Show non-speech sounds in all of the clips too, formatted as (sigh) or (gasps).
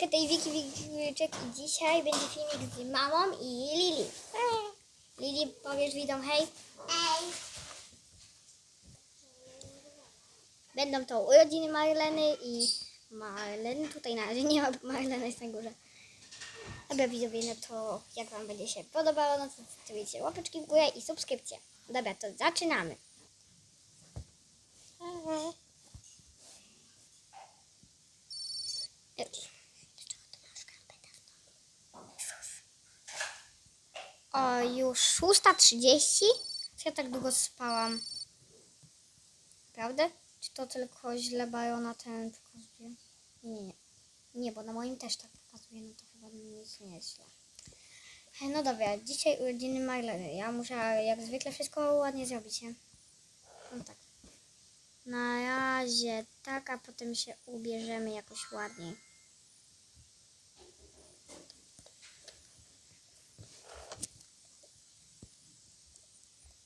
Hejka, tej Wiki Wilczek i dzisiaj będzie filmik z mamą i Lili. Lili, powiesz widzom hej. Ej, Będą to urodziny Marleny i Marleny. Tutaj na razie nie ma, Marlena jest na górze. Dobra widzowie, no to jak Wam będzie się podobało, no to zostawicie łapeczki w górę i subskrypcję. Dobra, to zaczynamy. O, już 6.30? Co ja tak długo spałam? Prawda? Czy to tylko źle bają na ten pokazuje? Nie, nie, nie. Nie, bo na moim też tak pokazuje, no to chyba nic nie jest źle. E, No dobra, dzisiaj urodziny Marleny. Ja muszę jak zwykle wszystko ładnie zrobić, nie? No tak. Na razie tak, a potem się ubierzemy jakoś ładniej.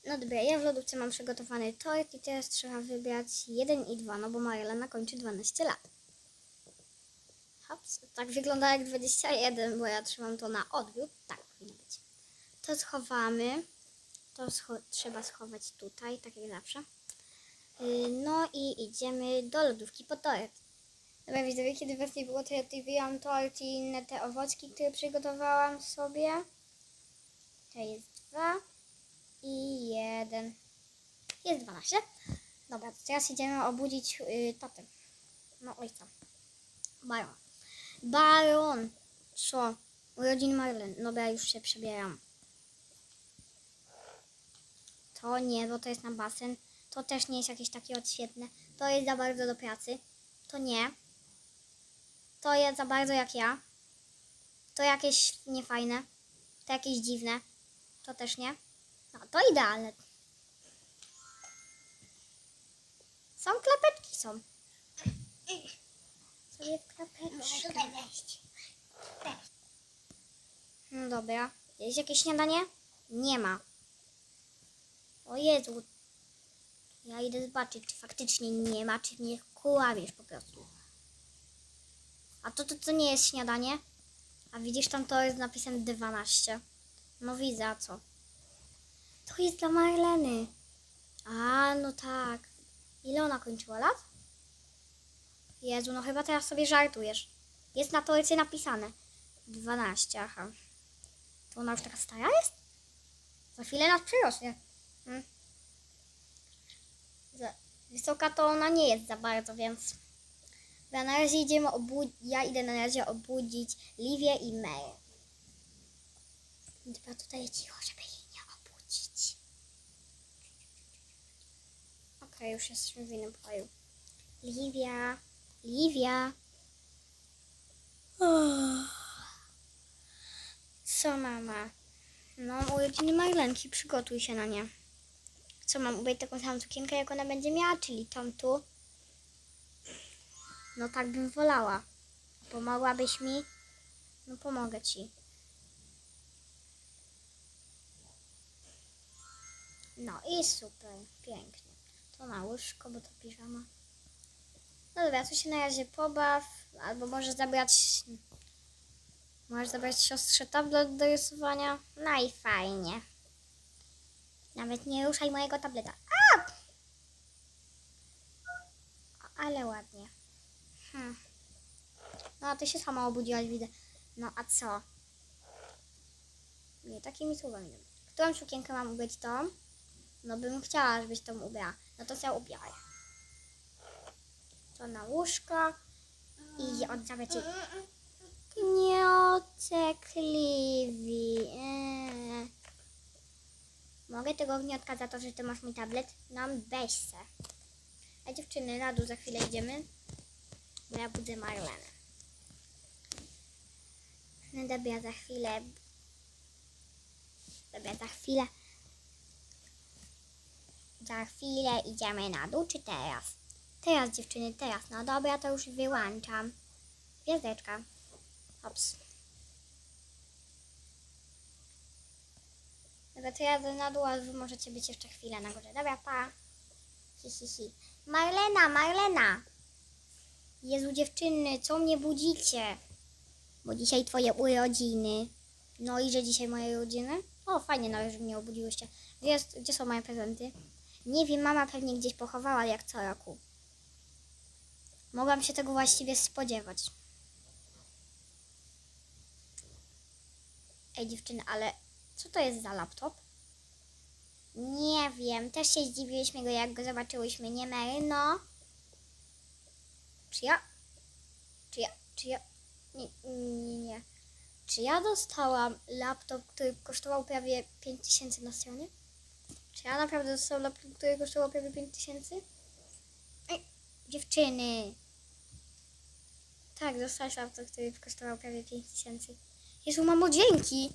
No dobra, ja w lodówce mam przygotowany tort i teraz trzeba wybrać 1 i 2, no bo Marlena kończy 12 lat. Hops, tak wygląda jak 21, bo ja trzymam to na odwrót. Tak powinno być. To schowamy. To scho- trzeba schować tutaj, tak jak zawsze. Yy, No i idziemy do lodówki po tort. Dobra, widzowie, kiedy was nie było, to ja tutaj wyjęłam tort i inne te owocki, które przygotowałam sobie. To jest dwa i jeden. Jest 12. Dobra, to teraz idziemy obudzić yy, tatę. No ojca. Baron. Baron! Co? Urodzin Marlen. Dobra, już się przebieram. To nie, bo to jest na basen. To też nie jest jakieś takie odświetne. To jest za bardzo do pracy. To nie. To jest za bardzo jak ja. To jakieś niefajne. To jakieś dziwne. To też nie. No to idealne. Są klapeczki, są. Sobie w tutaj wejść. No dobra. Jest jakieś śniadanie? Nie ma. O Jezu. Ja idę zobaczyć, czy faktycznie nie ma, czy nie kłamiesz po prostu. A to, to, to nie jest śniadanie? A widzisz, tam to jest napisane 12. No widzę, a co? To jest dla Marleny. A, no tak. Ile ona kończyła lat? Jezu, no chyba teraz sobie żartujesz. Jest na torcie napisane. 12, aha. To ona już taka stara jest? Za chwilę nas przyrośnie. Hmm. Wysoka to ona nie jest za bardzo, więc... Dobra, na razie idziemy obudzić... Ja idę na razie obudzić Livię i Mary. Dobra, tutaj cicho, żeby jej nie obudzić. Okej, już jesteśmy w innym pokoju. Livia, Livia. Co mama? No, urodziny Marlenki, przygotuj się na nie. Co mam ubrać taką samą sukienkę, jak ona będzie miała, czyli tą tu? No tak bym wolała. Pomogłabyś mi? No pomogę ci. No i super, pięknie. To na łóżko, bo to piżama. No dobra, to się na razie pobaw, albo może zabrać... Możesz zabrać siostrze tablet do rysowania? No i fajnie. Nawet nie ruszaj mojego tableta. A! Ale ładnie. Hmm. No, a ty się sama obudziłaś, widzę. No, a co? Nie, takimi słowami. Którą sukienkę mam ubrać tą? No, bym chciała, żebyś tą ubrała. No to się ubiorę. To na łóżko i oddawać ci Gniocekliwi. Eee. Mogę tego gniotka za to, że ty masz mój tablet? No, weź se. A dziewczyny, na dół za chwilę idziemy. Bo ja budzę Marlenę. Dobra, za chwilę. Dobra, za chwilę. Za chwilę idziemy na dół, czy teraz? Teraz, dziewczyny, teraz. No dobra, to już wyłączam. Gwiazdeczka. Hops. Dobra, to na dół, a wy możecie być jeszcze chwilę na górze. Dobra, pa. Hi, hi, hi. Marlena, Marlena! Jezu, dziewczyny, co mnie budzicie? bo dzisiaj twoje urodziny. No i że dzisiaj moje urodziny? O, fajnie nawet, że mnie obudziłyście. Gdzie, gdzie są moje prezenty? Nie wiem, mama pewnie gdzieś pochowała jak co roku. Mogłam się tego właściwie spodziewać. Ej dziewczyny, ale co to jest za laptop? Nie wiem, też się zdziwiliśmy go jak go zobaczyłyśmy, nie Mary? No. Czy ja? Czy ja? Czy ja? Nie, nie, nie. Czy ja dostałam laptop, który kosztował prawie 5000 na stronie? Czy ja naprawdę dostałam laptop, który kosztował prawie 5000? Ej, dziewczyny. Tak, dostałaś laptop, który kosztował prawie 5000. Jezu, mamo, dzięki!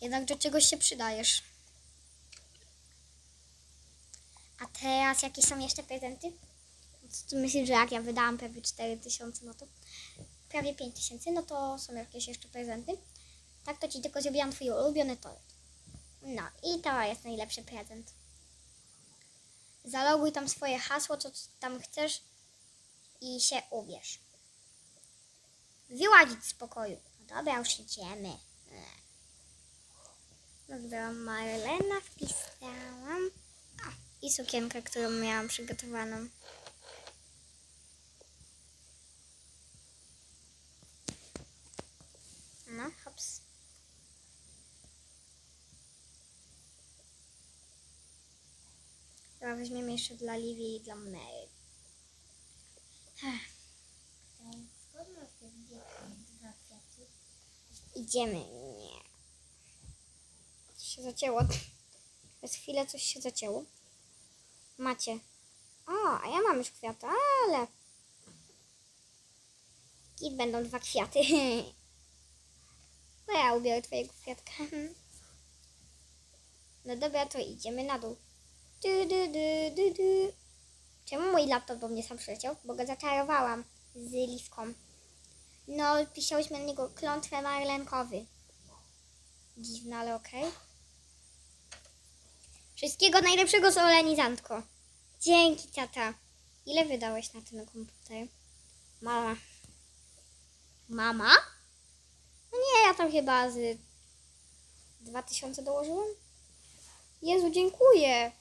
Jednak do czegoś się przydajesz. A teraz jakie są jeszcze prezenty? Co myślisz, że jak ja wydałam prawie 4000, no to prawie 5000, no to są jakieś jeszcze prezenty. Tak to ci tylko zrobiłam twój ulubiony tort. No i to jest najlepszy prezent. Zaloguj tam swoje hasło, co tam chcesz i się ubierz. Wyłazić z pokoju. No dobra, już idziemy. No dobra, Marlena wpisałam. A, i sukienkę, którą miałam przygotowaną. No, hops. Dobra, weźmiemy jeszcze dla Livi i dla Mary. Idziemy. Nie. Coś się zacięło. Przez chwilę coś się zacięło. Macie. O, a ja mam już kwiaty, ale... Git będą dwa kwiaty. (laughs) No ja ubiorę twojego kwiatka. (laughs) No dobra, to idziemy na dół. Du, du, du, du, du. Czemu mój laptop do mnie sam przyleciał? Bo go zaczarowałam z liwką. No, pisałyśmy na niego klątwę marlenkowy. Dziwne, ale okej. Wszystkiego najlepszego solenizantko. Dzięki, tata. Ile wydałeś na ten komputer? Mama. Mama? No nie, ja tam chyba z 2000 dołożyłam. Jezu, dziękuję.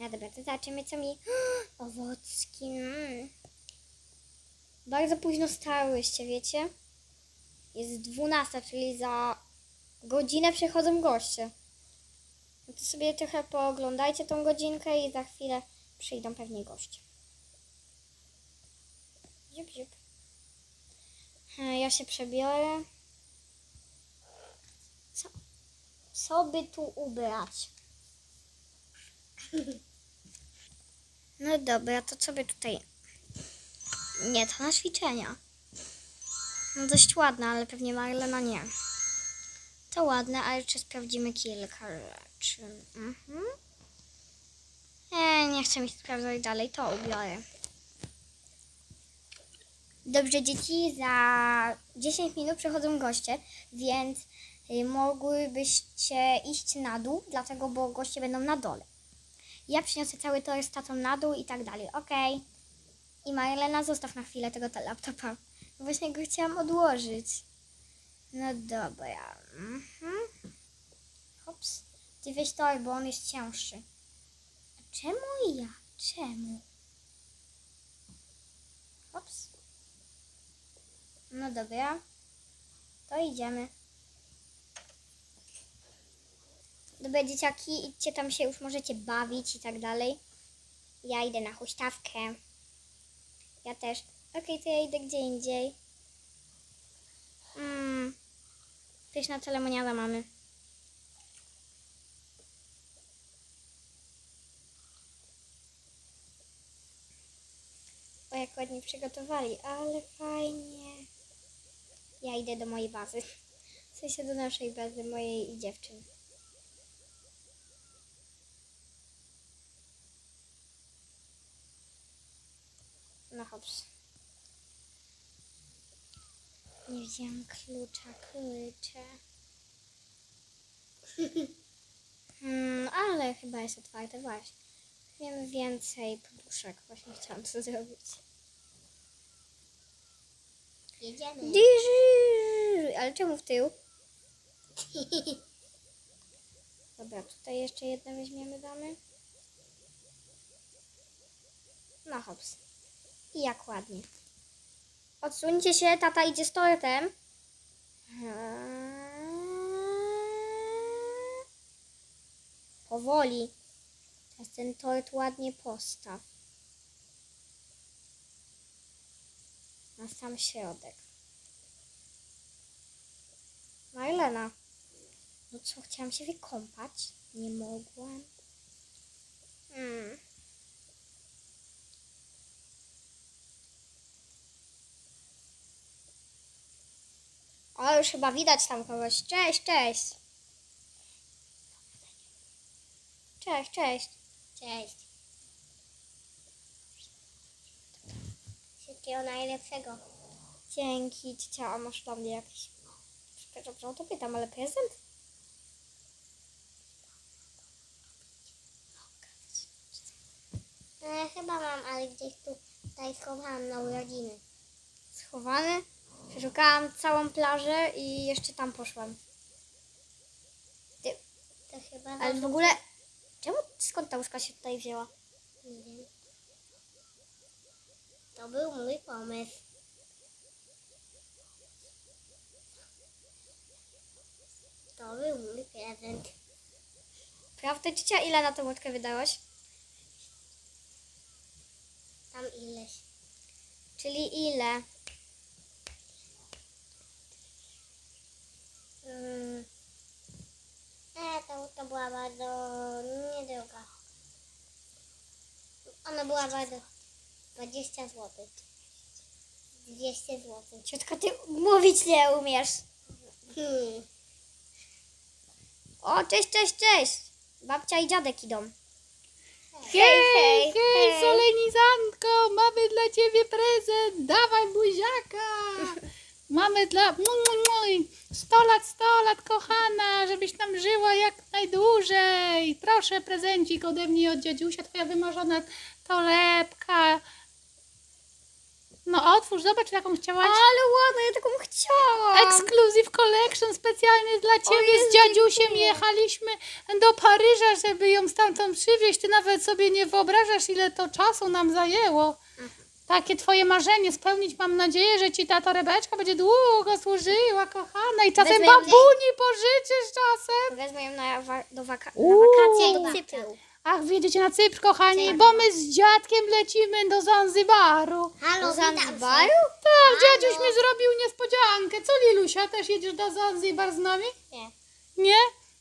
No dobra, to zobaczymy, co mi... (gasps) Owocki. Mm. Bardzo późno stałyście, wiecie? Jest 12, czyli za godzinę przychodzą goście. No to sobie trochę pooglądajcie tą godzinkę i za chwilę przyjdą pewnie goście. Ziup, ziup. E, Ja się przebiorę. Co? Co by tu ubrać? (laughs) No dobra, to co by tutaj... Nie, to na ćwiczenia. No dość ładne, ale pewnie Marlena nie. To ładne, ale czy sprawdzimy kilka rzeczy. Mhm. E, nie chcę mi sprawdzać dalej, to ubiorę. Dobrze, dzieci, za 10 minut przychodzą goście, więc y, mogłybyście iść na dół, dlatego, bo goście będą na dole. Ja przyniosę cały tor z tatą na dół i tak dalej, okej? I Marlena, zostaw na chwilę tego te laptopa. Właśnie go chciałam odłożyć. No dobra. Mhm. Hops. Ty weź tor, bo on jest cięższy. A czemu ja? Czemu? Hops. No dobra. To idziemy. Dobra, dzieciaki, idźcie tam się już możecie bawić i tak dalej. Ja idę na huśtawkę. Ja też. Okej, to ja idę gdzie indziej. Mm. Pyszna celemoniada mamy. O, jak ładnie przygotowali, ale fajnie. Ja idę do mojej bazy. W sensie do naszej bazy, mojej i dziewczyn. No hops. Nie wziąłem klucza, klucze. Hmm, (laughs) ale chyba jest otwarte, właśnie. Wiem więcej poduszek, właśnie chciałam to zrobić. Jedziemy. Ale czemu w tył? (laughs) Dobra, tutaj jeszcze jedno weźmiemy, damy. No hops. I jak ładnie. Odsuńcie się, tata idzie z tortem. Powoli. Teraz ten tort ładnie postaw. Na sam środek. Marlena. No co, chciałam się wykąpać. Nie mogłam. Hmm. O, już chyba widać tam kogoś. Cześć, cześć. Cześć, cześć. Cześć. Wszystkiego najlepszego. Dzięki, ciocia, a masz dla mnie jakiś... Przepraszam, że o to pytam, ale prezent? E, chyba mam, ale gdzieś tu tutaj schowałam na urodziny. Schowany. Przeszukałam całą plażę i jeszcze tam poszłam. Ty, To chyba ale w ogóle... Czemu, skąd ta łyżka się tutaj wzięła? Nie wiem. To był mój pomysł. To był mój prezent. Prawda, ciocia, ile na tą łódkę wydałaś? Tam ileś. Czyli ile? Mm. E, to, to była bardzo niedroga. Ona była bardzo 20 zł. 200 zł. Ciotka, ty mówić nie umiesz. Hmm. O, cześć, cześć, cześć. Babcia i dziadek idą. Hej, hej, hej, hej. solenizantko, mamy dla ciebie prezent, dawaj buziaka. (laughs) Mamy dla... Mój, mój, mój. 100 lat, 100 lat, kochana, żebyś tam żyła jak najdłużej. Proszę, prezencik ode mnie od dziadziusia, twoja wymarzona torebka. No otwórz, zobacz jaką chciałaś. Ale ładna, ja taką chciałam. Exclusive Collection specjalnie dla Ciebie Jezu, z dziadziusiem dziękuję. jechaliśmy do Paryża, żeby ją stamtąd przywieźć. Ty nawet sobie nie wyobrażasz, ile to czasu nam zajęło. Takie Twoje marzenie spełnić. Mam nadzieję, że Ci ta torebeczka będzie długo służyła, kochana. I czasem Wezmę ją babuni pożyczysz czasem. Wezmę ją na, wa- do waka- na Uuu. wakacje do. Cypru. Ach, wiedziecie na Cypr, kochani, bo my z dziadkiem lecimy do Zanzibaru. Halo, Do Zanzibaru? Tak, dziadziuś mi zrobił niespodziankę. Co, Lilusia, też jedziesz do Zanzibar z nami? Nie. Nie?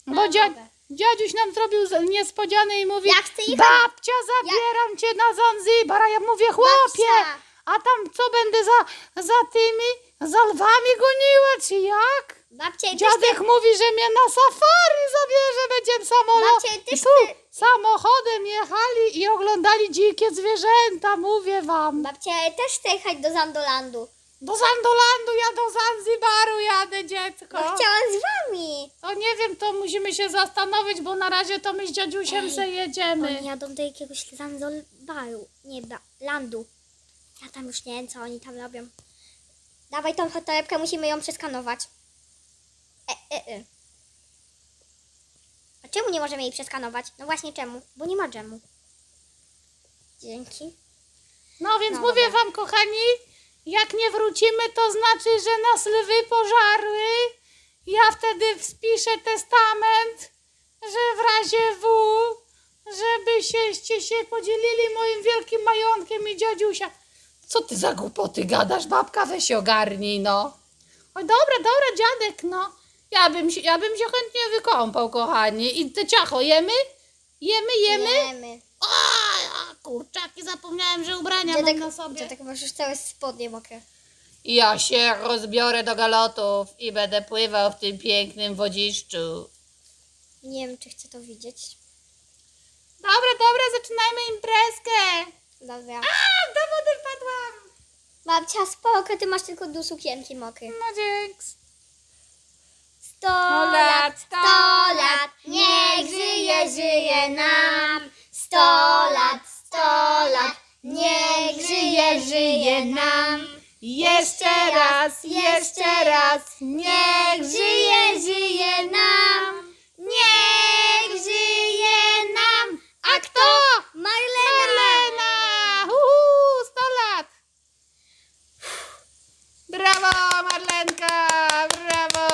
Bo dzia- mogę. Dziadziuś nam zrobił z- niespodziane i mówi Ja chcę jechać. Babcia, zabieram cię na Zanzibar. A ja mówię, chłopie, Babcia. a tam co będę za, za tymi, za lwami goniła, czy jak? Babcia, i też Dziadek mówi, że mnie na safari zabierze, będziemy samolot. Babcia, i I też tu ty- samochodem jechali i oglądali dzikie zwierzęta, mówię wam. Babcia, ja też chcę jechać do Zandolandu. Do Zandolandu, ja do Zanzibaru jadę, dziecko. No chciałam z wami. To nie wiem, to musimy się zastanowić, bo na razie to my z dziadziusiem Ej, se jedziemy. Oni jadą do jakiegoś Zanzibaru. Nie, da, landu. Ja tam już nie wiem, co oni tam robią. Dawaj tą torebkę, musimy ją przeskanować. E, e, e. A czemu nie możemy jej przeskanować? No właśnie czemu? Bo nie ma dżemu. Dzięki. No więc No mówię dobra. wam, kochani, jak nie wrócimy, to znaczy, że nas lwy pożarły. Ja wtedy spiszę testament, że w razie W, żebyście się podzielili moim wielkim majątkiem i dziadziusia. Co ty za głupoty gadasz, babka? Weź się ogarnij, no. Oj, dobra, dobra, dziadek, no. Ja bym się, ja bym się chętnie wykąpał, kochani. I te ciacho jemy? Jemy, jemy? Jemy. Kurczaki, zapomniałem, że ubrania Dziadek, mam na sobie. dziadek masz już całe spodnie mokre. Ja się rozbiorę do galotów i będę pływał w tym pięknym wodziszczu. Nie wiem, czy chcę to widzieć. Dobra, dobra, zaczynajmy imprezkę. Dobra. A, do wody wpadłam. Babcia, spoko, ty masz tylko do sukienki mokry. No dzięks. Sto lat, sto lat, niech żyje, żyje nam. Sto lat, sto lat, niech żyje, żyje nam. Jeszcze raz, jeszcze raz. Niech żyje, żyje nam. Niech żyje nam. A kto? Marlena! Marlena! Uhu, 100 lat! Brawo, Marlenka! Brawo!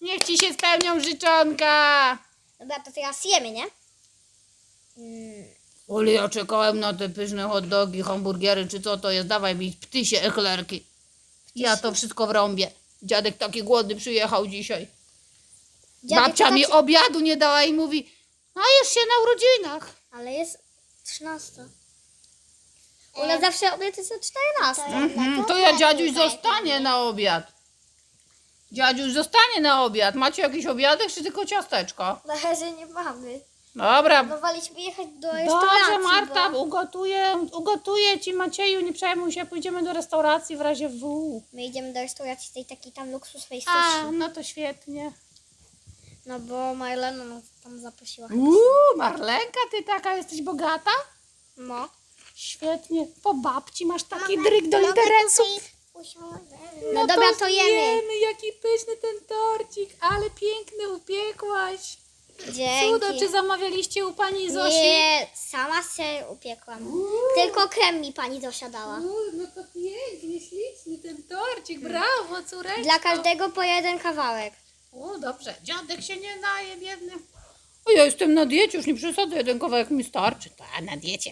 Niech ci się spełnią życzonka! Dobra, to teraz jemy, nie? Mm, Oli, ja czekałem na te pyszne hot dogi, hamburgery, czy co to jest. Dawaj mi ptysie eklerki. Ja to wszystko wrąbię. Dziadek taki głodny przyjechał dzisiaj. dziadek Babcia mi taki- obiadu nie dała i mówi, a już się na urodzinach. Ale jest 13. U nas zawsze obiad jest o 14. Mhm, to ja dziadziuś zostanie na obiad. Dziadziuś zostanie na obiad. Macie jakiś obiadek, czy tylko ciasteczko? Na razie nie mamy. Dobra. Próbowaliśmy jechać do restauracji, Dobrze, Marta, bo ugotuję, ugotuję ci Macieju, nie przejmuj się, pójdziemy do restauracji w razie W. my idziemy do restauracji tej takiej tam luksusowej A, sushi. no to świetnie. No bo Marlena nas tam zaprosiła. Uuu, Marlenka, ty taka jesteś bogata? No. Świetnie. Po babci masz taki dryk do interesów. No dobra, to jemy. zjemy, jaki pyszny ten torcik, ale piękny upiekłaś. Cudo, czy Dzięki. zamawialiście u pani Zosi? Nie, sama się upiekłam. Tylko krem mi pani Zosia dała. No to pięknie, śliczny ten torcik, brawo córeczko. Dla każdego po jeden kawałek. O, dobrze, dziadek się nie naje, biedny. O, ja jestem na diecie, już nie przesadzę, jeden kawałek mi starczy. Ta, na diecie.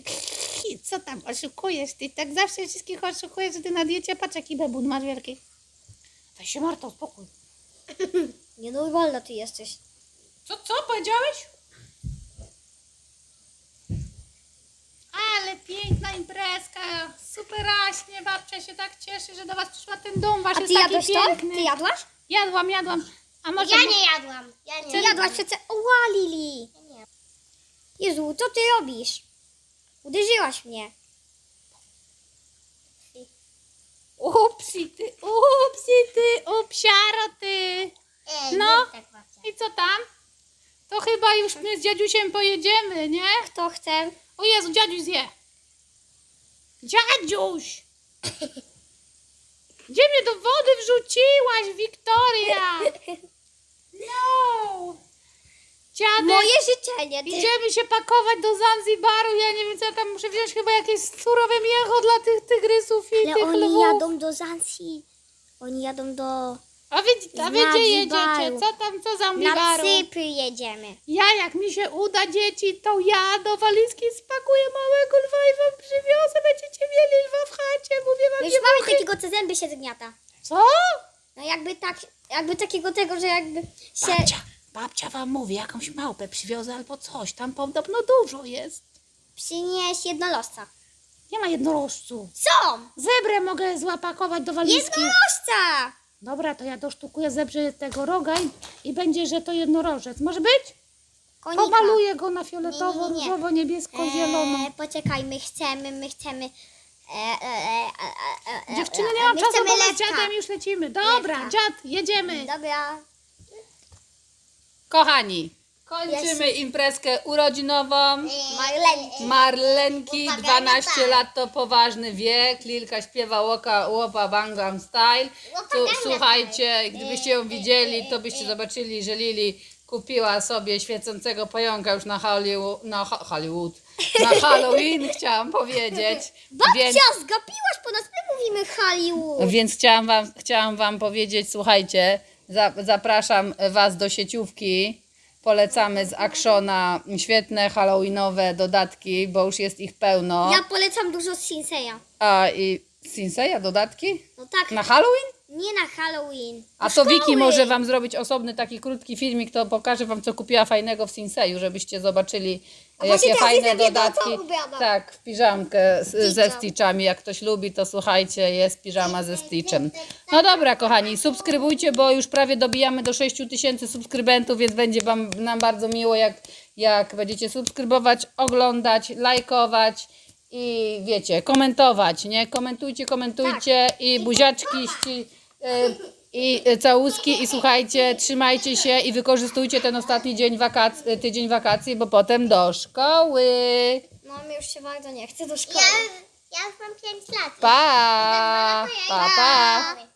Co tam oszukujesz? Ty tak zawsze wszystkich oszukujesz, że ty na diecie. Patrz, jaki bebun masz wielki. Weź się, Marta, uspokój. (laughs) Nienormalna ty jesteś. Co, co powiedziałeś? Ale piękna imprezka, superaśnie, babcia się tak cieszy, że do was przyszła ten dom wasz A jest ty taki jadłeś to? piękny. Ty jadłaś? Jadłam, jadłam. A może... Ja nie jadłam. Ja nie Ty jadłaś przecież... Ła, Lili. Nie. Jezu, co ty robisz? Uderzyłaś mnie. Upsi ty, upsi ty, upsiaro ty. Ej, No. nie tak babcia. I co tam? To chyba już my z dziadziusiem pojedziemy, nie? Kto chce? O Jezu, dziadziuś zje. Dziadziuś! (laughs) Gdzie mnie do wody wrzuciłaś, Wiktoria? (laughs) No! Dziadek, Moje życzenie. Ty... idziemy się pakować do Zanzibaru. Ja nie wiem, co ja tam muszę wziąć chyba jakieś surowe mięcho dla tych tygrysów i Ale tych oni lwów. jadą do Zansi. Oni jadą do... A wy, a wy gdzie jedziecie? Co tam, co Na Zanzibaru? Cypr jedziemy. Ja, jak mi się uda, dzieci, to ja do walizki spakuję małego lwa i wam przywiozę. Będziecie mieli lwa w chacie. Mówię wam, Już nie mamy muchy. takiego, co zęby się zgniata. Co? No jakby tak, jakby takiego tego, że jakby się... Babcia, babcia wam mówi, jakąś małpę przywiozę albo coś. Tam podobno dużo jest. Przynieś jednorożca. Nie ma jednorożców. Co? Zebrę mogę złapakować do walizki. Jednorożca! Dobra, to ja dosztukuję zebrze tego roga i, i będzie, że to jednorożec. Może być? Konika. Pomaluję go na fioletowo, Nie, nie, nie. różowo, niebiesko, zielono. Eee, poczekaj, my chcemy, my chcemy... E, e, e, e, e, Dziewczyny, nie mam czasu, bo my z dziadem już lecimy. Dobra, Lewka. dziad, jedziemy. Dobra. Kochani, kończymy imprezkę urodzinową. Marlenki. Marlenki, Łopa 12 Gangnam lat to poważny wiek. Lilka śpiewa łoka, łopa Gangnam Style. Tu, słuchajcie, gdybyście ją widzieli, to byście zobaczyli, że Lili kupiła sobie świecącego pająka już na Hollywood, na Ho- Hollywood, na (laughs) Halloween chciałam powiedzieć. Babcia, Więc, zgapiłaś po nas, my mówimy Hollywood. więc chciałam wam, chciałam wam powiedzieć, słuchajcie, za, zapraszam was do sieciówki. Polecamy z Actiona świetne halloweenowe dodatki, bo już jest ich pełno. Ja polecam dużo z Sinseya. A i Sinseya dodatki? No tak, Na Halloween? Nie na Halloween. A to Wiki może wam zrobić osobny taki krótki filmik, to pokaże wam co kupiła fajnego w Sinseju, żebyście zobaczyli A właśnie jakie teraz fajne jestem jedną dodatki. Tak, w piżamkę z, ze Stitchem. Stitchami. Jak ktoś lubi, to słuchajcie, jest piżama ze Stitchem. No dobra, kochani, subskrybujcie, bo już prawie dobijamy do 6 tysięcy subskrybentów, więc będzie wam nam bardzo miło, jak, jak będziecie subskrybować, oglądać, lajkować. I wiecie, komentować, nie? Komentujcie, komentujcie Tak. i buziaczki, ści, i y, całuski i słuchajcie, trzymajcie się i wykorzystujcie ten ostatni dzień wakac- tydzień wakacji, bo potem do szkoły. No mi już się bardzo nie chce do szkoły. Ja, ja już mam 5 lat. Pa! Ja Pa, pa.